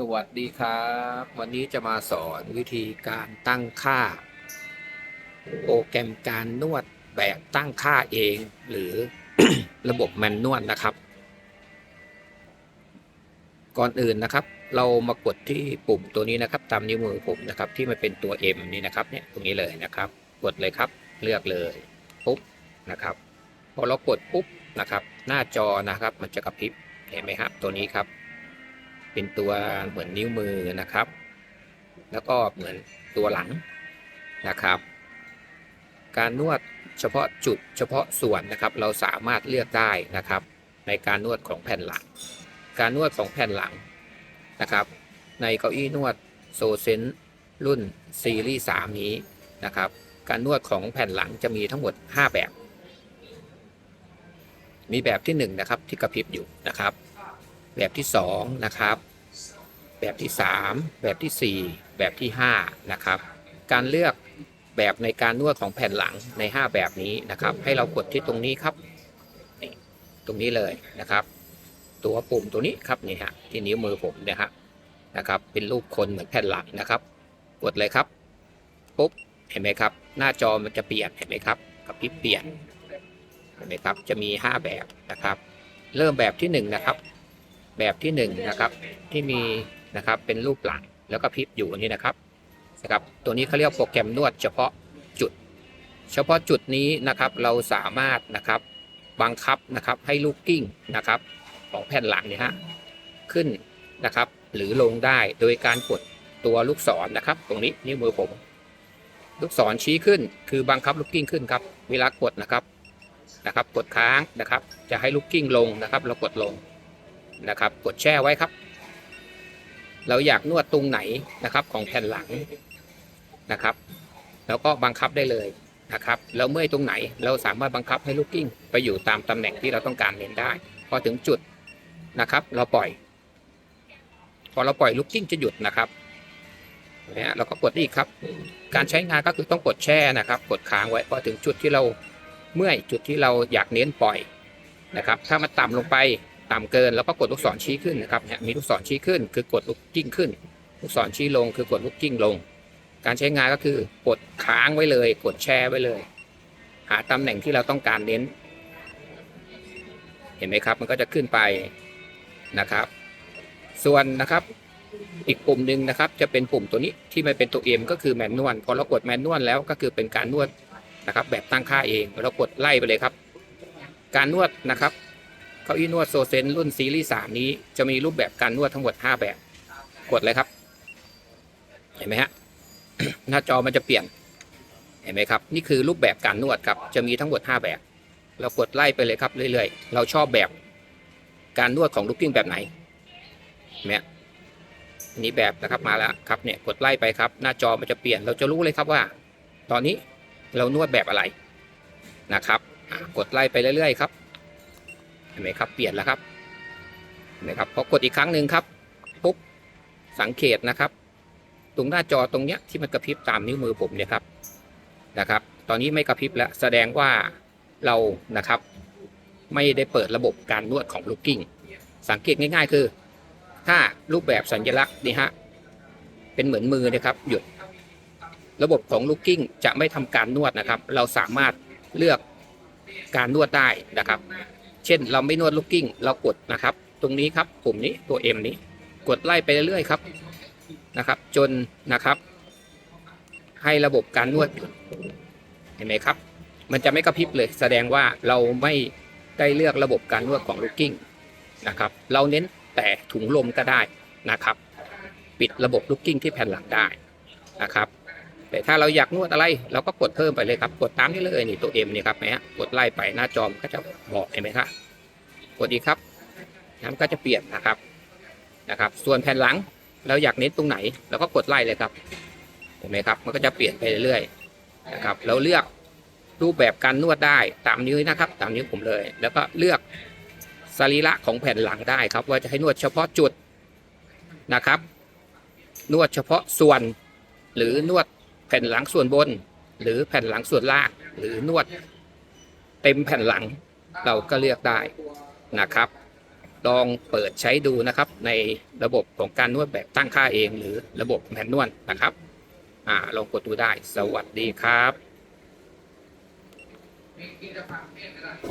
สวัสดีครับ วันนี้จะมาสอนวิธีการตั้งค่า โปรแกรมการนวดแบบตั้งค่าเอง หรือระบบแมนนวดนะครับ ก่อนอื่นนะครับ เรามากดที่ปุ่มตัวนี้นะครับ ตามนิ้วมือผมนะครับ ที่มันเป็นตัว M นี่นะครับเนี่ยตรงนี้เลยนะครับ กดเลยครับ เลือกเลยปุ๊บนะครับพอเรากดปุ๊บนะครับ หน้าจอนะครับ มันจะกระพริบเห็นไหมครับ ตัวนี้ครับ เป็นตัวเหมือนนิ้วมือนะครับ แล้วก็เหมือนตัวหลังนะครับ การนวดเฉพาะจุดเฉพาะส่วนนะครับ เราสามารถเลือกได้นะครับ ในการนวดของแผ่นหลัง การนวดของแผ่นหลังนะครับ ในเก้าอี้นวดโซเซนรุ่นซีรีส์3นี้นะครับ การนวดของแผ่นหลังจะมีทั้งหมด 5 แบบ มีแบบที่1นะครับที่กระพริบอยู่นะครับ แบบที่2นะครับแบบที่ 3 แบบทีสี่ 4 แบบที่5นะครับการเลือกแบบในการนวดของแผ่นหลังใน 5 แบบนี้นะครับ ให้เรากดที่ตรงนี้ครับตรงนี้เลยนะครับ ตัวปุ่มตัวนี้ครับนี่ฮะที่นิ้วมือผมนะฮะนะครับ เป็นรูปคนเหมือนแผ่นหลังนะครับ กดเลยครับปุ๊บเห็นไหมครับ หน้าจอมันจะเปลี่ยนเห็นไหมครับกับพริเปลี่ยนเห็นไหมครับจะมี 5 แบบนะครับ เริ่มแบบที่ 1 นะครับ แบบที่1นงนะครับที่มีนะครับเป็นรูปหลังแล้วก็พิบอยู่นี่นะครับนะครับ ตัวนี้เขาเรียกโปรแกรมนวดเฉพาะจุด เฉพาะจุดนี้นะครับเราสามารถนะครับบังคับนะครับให้ลูกกิ้งนะครับของแผ่นหลังเนี่ยฮะขึ้นนะครับ หรือลงได้โดยการกดตัวลูกศรนะครับ ตรงนี้นิ้วมือผม ลูกศรชี้ขึ้น คือบังคับลูกกิ้งขึ้นครับ เวลากดนะครับนะครับ กดค้างนะครับ จะให้ลูกกิ้งลงนะครับ เรากดลง นะครับ กดแช่ไว้ครับ เราอยากนวดตรงไหนนะครับของแผ่นหลังนะครับ แล้วก็บังคับได้เลยนะครับแล้วเมื่อยตรงไหนเราสามารถบังคับให้ลูกกิ้งไปอยู่ตามตำแหน่งที่เราต้องการเน้นได้ พอถึงจุดนะครับ เราปล่อย พอเราปล่อยลูกกิ้งจะหยุดนะครับนี่ยเราก็กดอีกครับ การใช้งานก็คือต้องกดแช่นะครับ กดค้างไว้พอถึงจุดที่เราเมื่อยจุดที่เราอยากเน้นปล่อยนะครับ ถ้ามันต่ำลงไป ต่ำเกินแล้วก็กดลูกศรชี้ขึ้นนะครับเนี่ยมีลูกศรชี้ขึ้น คือกดลูกกิ้งขึ้น ลูกศรชี้ลงคือกดลูกกิ้งลง การใช้งานก็คือกดค้างไว้เลย กดแช่ไว้เลย หาตำแหน่งที่เราต้องการเน้น เห็นไหมครับมันก็จะขึ้นไปนะครับ ส่วนนะครับอีกปุ่มหนึ่งนะครับจะเป็นปุ่มตัวนี้ที่มันเป็นตัวเอ็มก็คือแมนนวลพอเรากดแมนนวลแล้วก็คือเป็นการนวดนะครับ แบบตั้งค่าเองเรากดไล่ไปเลยครับ การนวดนะครับ เก้าอี้นวดโซเซนรุ่นซีรีส์สามนี้จะมีรูปแบบการนวดทั้งหมด5แบบ กดเลยครับ เห็นไหมฮะ หน้าจอมันจะเปลี่ยน เห็นไหมครับ นี่คือรูปแบบการนวดครับ จะมีทั้งหมด5แบบ เรากดไล่ไปเลยครับเรื่อยๆ เราชอบแบบการนวดของลูกกิ้งแบบไหนเนี่ยนี้แบบนะครับมาแล้วครับเนี่ยกดไล่ไปครับ หน้าจอมันจะเปลี่ยน เราจะรู้เลยครับว่า ตอนนี้เรานวดแบบอะไรนะครับกดไล่ไปเรื่อยๆครับ เห็นไหมครับ เปลี่ยนแล้วครับเห็นไหมครับพอกดอีกครั้งหนึ่งครับปุ๊บสังเกตนะครับ ตรงหน้าจอตรงเนี้ยที่มันกระพริบตามนิ้วมือผมเนี่ยครับนะครับ ตอนนี้ไม่กระพริบแล้วแสดงว่าเรานะครับ ไม่ได้เปิดระบบการนวดของลูกกิ้งสังเกตง่าย ๆ คือ ถ้ารูปแบบสัญลักษณ์นี่ฮะเป็นเหมือนมือนะครับหยุดระบบของลูกกิ้งจะไม่ทำการนวดนะครับ เราสามารถเลือกการนวดได้นะครับ เช่น เราไม่นวดลูกกิ้ง เรากดนะครับ ตรงนี้ครับปุ่มนี้ตัว M นี้ กดไล่ไปเรื่อยๆครับนะครับ จนนะครับ ให้ระบบการนวดหยุดเห็นไหมครับ มันจะไม่กระพริบเลย แสดงว่าเราไม่ได้เลือกระบบการนวดของลูกกิ้งนะครับ เราเน้นแต่ถุงลมก็ได้นะครับ ปิดระบบลูกกิ้งที่แผ่นหลังได้นะครับแต่ถ้าเราอยากนวดอะไรเราก็กดเพิ่มไปเลยครับ กดตามนี้เลยนี่ตัว M นี่ครับนะฮะกดไล่ไปหน้าจอมก็จะบอกเห็นไหมครับ กดอีกครับ น้ำก็จะเปลี่ยนนะครับนะครับ ส่วนแผ่นหลังเราอยากเน้นตรงไหนเราก็กดไล่เลยครับเห็นไหมครับ มันก็จะเปลี่ยนไปเรื่อยๆนะครับเราเลือกรูปแบบการนวดได้ตามนิ้วนะครับ ตามนิ้วผมเลย แล้วก็เลือกสรีระของแผ่นหลังได้ครับ ว่าจะให้นวดเฉพาะจุดนะครับ นวดเฉพาะส่วน หรือนวดแผ่นหลังส่วนบน หรือแผ่นหลังส่วนล่างหรือนวดเต็มแผ่นหลังเราก็เลือกได้ นะครับ ลองเปิดใช้ดูนะครับ ในระบบของการนวดแบบตั้งค่าเอง หรือระบบแมนนวลนะครับอ่าลองกดดูได้สวัสดีครับ